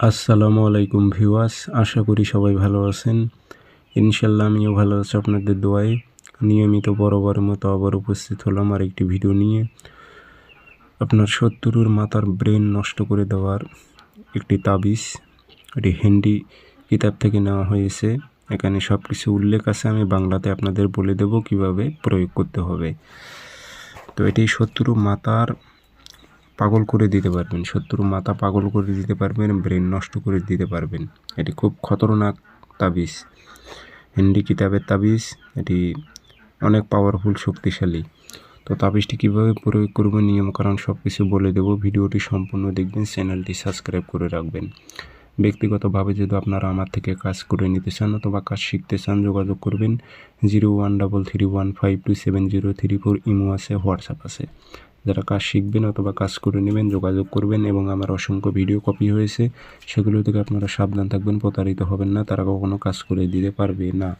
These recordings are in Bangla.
আসসালামু আলাইকুম ভিউয়ার্স, আশা করি সবাই ভালো আছেন। ইনশাল্লাহ আমিও ভালো আছি আপনাদের দোয়ায়। নিয়মিত বরাবরের মতো আবার উপস্থিত হলাম আর একটি ভিডিও নিয়ে। আপনার শত্রুর মাথার ব্রেন নষ্ট করে দেওয়ার একটি তাবিজ এটি হিন্দি কিতাব থেকে নেওয়া হয়েছে। এখানে সব কিছু উল্লেখ আছে, আমি বাংলাতে আপনাদের বলে দেব কীভাবে প্রয়োগ করতে হবে। তো এটি শত্রু মাতার পাগল করে দিতে পারবেন শত্রু মাথা পাগল করে দিতে পারবেন ব্রেন নষ্ট করে দিতে পারবেন। এটি খুব খতরনাক তাবিজ। হিন্দি কিতাবের তাবিজ, এটি অনেক পাওয়ারফুল শক্তিশালী। তো তাবিজটি কীভাবে প্রয়োগ করবেন নিয়মকানুন সব কিছু বলে দেবো, ভিডিওটি সম্পূর্ণ দেখবেন, চ্যানেলটি সাবস্ক্রাইব করে রাখবেন। ব্যক্তিগতভাবে যদি আপনারা আমার থেকে কাজ করে নিতে চান অথবা কাজ শিখতে চান, যোগাযোগ করবেন zero one double three one five two seven zero three four imo আছে, হোয়াটসঅ্যাপ আছে। যারা কাজ শিখবেন অথবা কাজ করে নেবেন, যোগাযোগ করবেন এবং আমার অসংখ্য ভিডিও কপি হয়েছে। সেগুলো থেকে আপনারা সাবধান থাকবেন, প্রতারিত হবেন না, তারা কখনো কাজ করে দিতে পারবে না।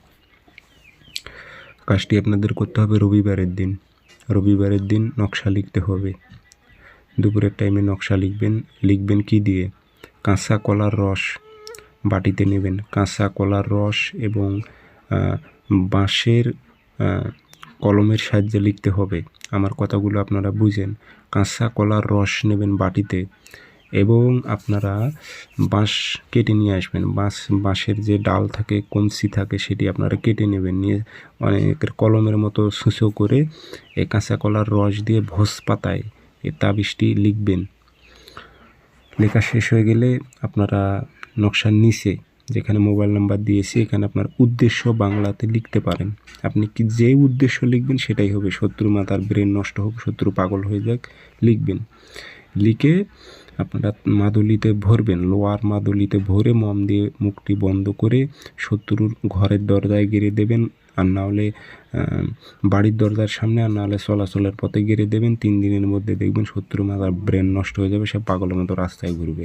কাজটি আপনাদের করতে হবে রবিবারের দিন। রবিবারের দিন নকশা লিখতে হবে। দুপুরের টাইমে নকশা লিখবেন। লিখবেন কি দিয়ে? কাঁচা কলার রস বাটিতে নেবেন। কাঁচা কলার রস এবং বাঁশের কলমের সাহায্যে লিখতে হবে। আমার কথাগুলো আপনারা বুঝেন। কাঁচা কলার রস নেবেন বাটিতে এবং আপনারা বাঁশ কেটে নিয়ে আসবেন। বাঁশ, বাঁশের যে ডাল থাকে কমসি থাকে, সেটি আপনারা কেটে নেবেন। নিয়ে অনেকের কলমের মতো সুসো করে এই কাঁচা কলার রস দিয়ে ভোজ পাতায় এ তাবিজটি লিখবেন। লেখা শেষ হয়ে গেলে আপনারা নকশার নিচে যেখানে মোবাইল নাম্বার দিয়েছি, এখানে আপনার উদ্দেশ্য বাংলাতে লিখতে পারেন। আপনি কি যে উদ্দেশ্য লিখবেন সেটাই হবে। শত্রু মাতার ব্রেন নষ্ট হোক, শত্রু পাগল হয়ে যাক, লিখবেন। লিখে আপনারা মাদুলিতে ভরবেন। লোয়ার মাদুলিতে ভরে মম দিয়ে মুখটি বন্ধ করে শত্রুর ঘরের দরজায় গেড়ে দেবেন। আর না হলে বাড়ির দরজার সামনে, আর না হলে চলাচলের পথে গেড়ে দেবেন। তিন দিনের মধ্যে দেখবেন শত্রু মাতার ব্রেন নষ্ট হয়ে যাবে, সে পাগলের মতো রাস্তায় ঘুরবে।